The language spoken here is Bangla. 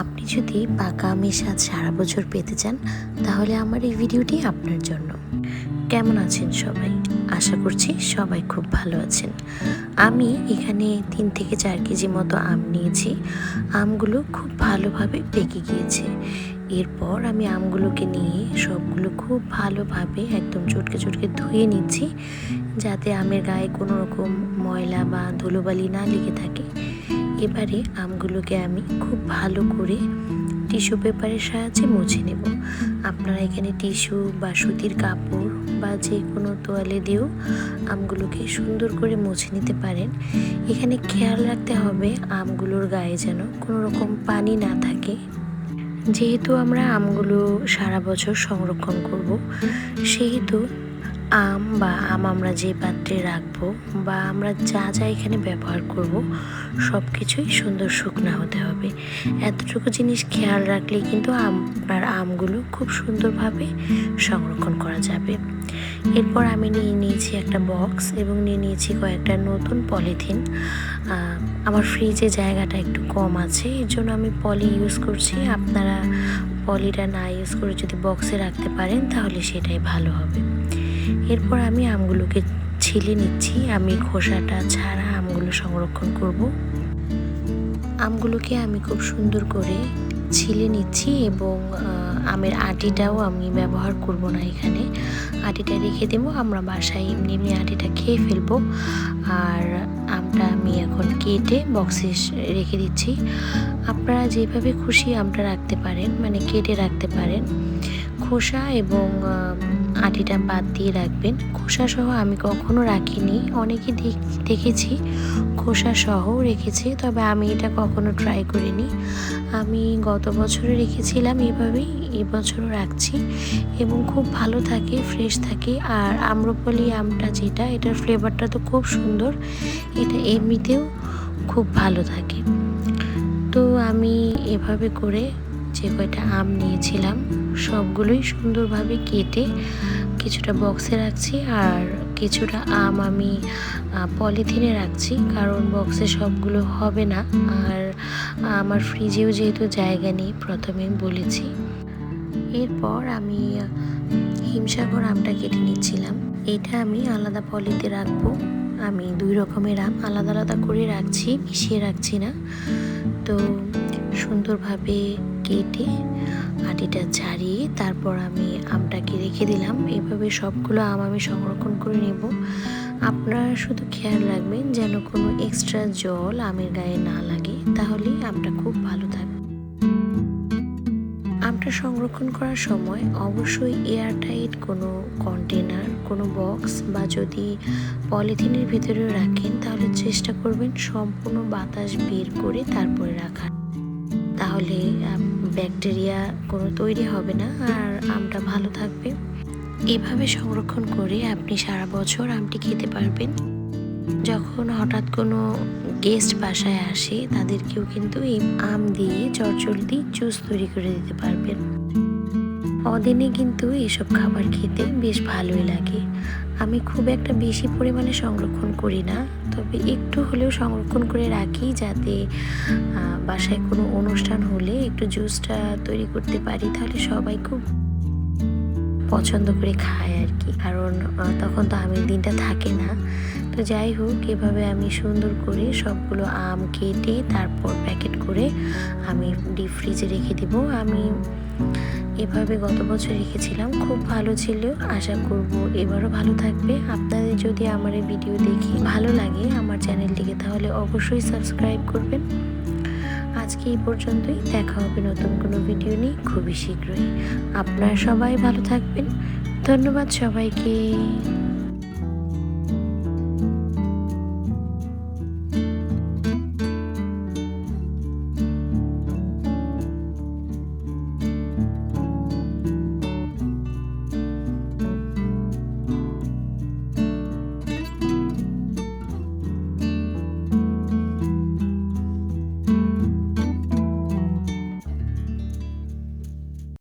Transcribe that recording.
আপনি যদি পাকা আমের স্বাদ সারা বছর পেতে চান, তাহলে আমার এই ভিডিওটি আপনার জন্য। কেমন আছেন সবাই? আশা করছি সবাই খুব ভালো আছেন। আমি এখানে তিন থেকে চার কেজি মতো আম নিয়েছি। আমগুলো খুব ভালোভাবে পেকে গিয়েছে। এরপর আমি আমগুলোকে নিয়ে সবগুলো খুব ভালোভাবে একদম চটকে চটকে ধুয়ে নিচ্ছি, যাতে আমের গায়ে কোনো রকম ময়লা বা ধুলোবালি না লেগে থাকে। এবারে আমগুলোকে আমি খুব ভালো করে টিস্যু পেপারের সাহায্যে মুছে নেব। আপনারা এখানে টিস্যু বা সুতির কাপড় বা যে কোনো তোয়ালে দিয়েও আমগুলোকে সুন্দর করে মুছে নিতে পারেন। এখানে খেয়াল রাখতে হবে আমগুলোর গায়ে যেন কোনো রকম পানি না থাকে। যেহেতু আমরা আমগুলো সারা বছর সংরক্ষণ করব, সেহেতু আম বা আম আমরা যে পাত্রে রাখব বা আমরা যা যা এখানে ব্যবহার করব, সব কিছুই সুন্দর শুকনা হতে হবে। এতটুকু জিনিস খেয়াল রাখলে কিন্তু আপনার আমগুলো খুব সুন্দরভাবে সংরক্ষণ করা যাবে। এরপর আমি নিয়ে নিয়েছি একটা বক্স এবং নিয়ে নিয়েছি কয়েকটা নতুন পলিথিন। আমার ফ্রিজে জায়গাটা একটু কম আছে, এর জন্য আমি পলি ইউজ করছি। আপনারা পলিটা না ইউজ করে যদি বক্সে রাখতে পারেন, তাহলে সেটাই ভালো হবে। এরপর আমি আমগুলোকে ছিলে নিচ্ছি। আমি খোসাটা ছাড়া আমগুলো সংরক্ষণ করব। আমগুলোকে আমি খুব সুন্দর করে ছিলে নিচ্ছি এবং আমের আটিটাও আমি ব্যবহার করব না এখানে। আটিটা রেখে দেবো। আমরা বাসায় এমনি এমনি আটিটা খেয়ে ফেলব। আর আমটা আমি এখন কেটে বক্সে রেখে দিচ্ছি। আপনারা যেভাবে খুশি আমটা রাখতে পারেন মানে কেটে রাখতে পারেন। খোসা এবং আটিটা বাদ দিয়ে রাখবেন। খোসা সহ আমি কখনো রাখিনি। অনেকে দেখেছি খোসা সহ রেখেছি, তবে আমি এটা কখনো ট্রাই করিনি। আমি গত বছরে রেখেছিলাম এভাবেই, এবছরও রাখছি এবং খুব ভালো থাকে ফ্রেশ থাকে। আর আম্রপলি আমটা যেটা, এটার ফ্লেভারটা তো খুব সুন্দর, এটা এমনিতেও খুব ভালো থাকে। তো আমি এভাবে করে যে কয়টা আম নিয়েছিলাম, সবগুলোই সুন্দরভাবে কেটে কিছুটা বক্সে রাখছি আর কিছুটা আম আমি পলিথিনে রাখছি কারণ বক্সে সবগুলো হবে না। আর আমার ফ্রিজেও যেহেতু জায়গা নেই, প্রথমে বলেছি। এরপর আমি, হিমসাগর আমটা কেটে নিচ্ছিলাম। এটা আমি আলাদা পলিতে রাখব। আমি দুই রকমের আম আলাদা আলাদা করে রাখছি, মিশিয়ে রাখছি না। তো সুন্দরভাবে কেটে আটিটা ছাড়িয়ে তারপর আমি আমটাকে রেখে দিলাম। এভাবে সবগুলো আম আমি সংরক্ষণ করে নেব। আপনারা শুধু খেয়াল রাখবেন যেন কোনো এক্সট্রা জল আমের গায়ে না লাগে তাহলে আমটা খুব ভালো থাকবে। আমটা সংরক্ষণ করার সময় অবশ্যই এয়ারটাইট কোনো কন্টেনার কোনো বক্স বা যদি পলিথিনের ভিতরেও রাখেন, তাহলে চেষ্টা করবেন সম্পূর্ণ বাতাস বের করে তারপরে রাখার। তাহলে ব্যাকটেরিয়া কোনো তৈরি হবে না আর আমটা ভালো থাকবে। এভাবে সংরক্ষণ করে আপনি সারা বছর আমটি খেতে পারবেন। যখন হঠাৎ কোনো গেস্ট বাসায় আসে, তাদেরকেও কিন্তু এই আম দিয়ে চটচলদি জুস তৈরি করে দিতে পারবেন। অদিনে কিন্তু এসব খাবার খেতে বেশ ভালোই লাগে। আমি খুব একটা বেশি পরিমাণে সংরক্ষণ করি না, তবে একটু হলেও সংরক্ষণ করে রাখি যাতে বাসায় কোনো অনুষ্ঠান হলে একটু জুসটা তৈরি করতে পারি, তাহলে সবাই খুব পছন্দ করে খায় আর কি। কারণ তখন তো আমের দিনটা থাকে না। তো যাই হোক, এভাবে আমি সুন্দর করে সবগুলো আম কেটে তারপর প্যাকেট করে আমি ডিপ ফ্রিজে রেখে দেব। আমি এভাবে গত বছর রেখেছিলাম, খুব ভালো ছিল। আশা করব এবারও ভালো থাকবে। আপনাদের যদি আমার এই ভিডিও দেখে ভালো লাগে আমার চ্যানেলটিকে, তাহলে অবশ্যই সাবস্ক্রাইব করবেন। আজকে এই পর্যন্তই। দেখা হবে নতুন কোনো ভিডিও নিয়ে খুবই শীঘ্রই। আপনারা সবাই ভালো থাকবেন। ধন্যবাদ সবাইকে।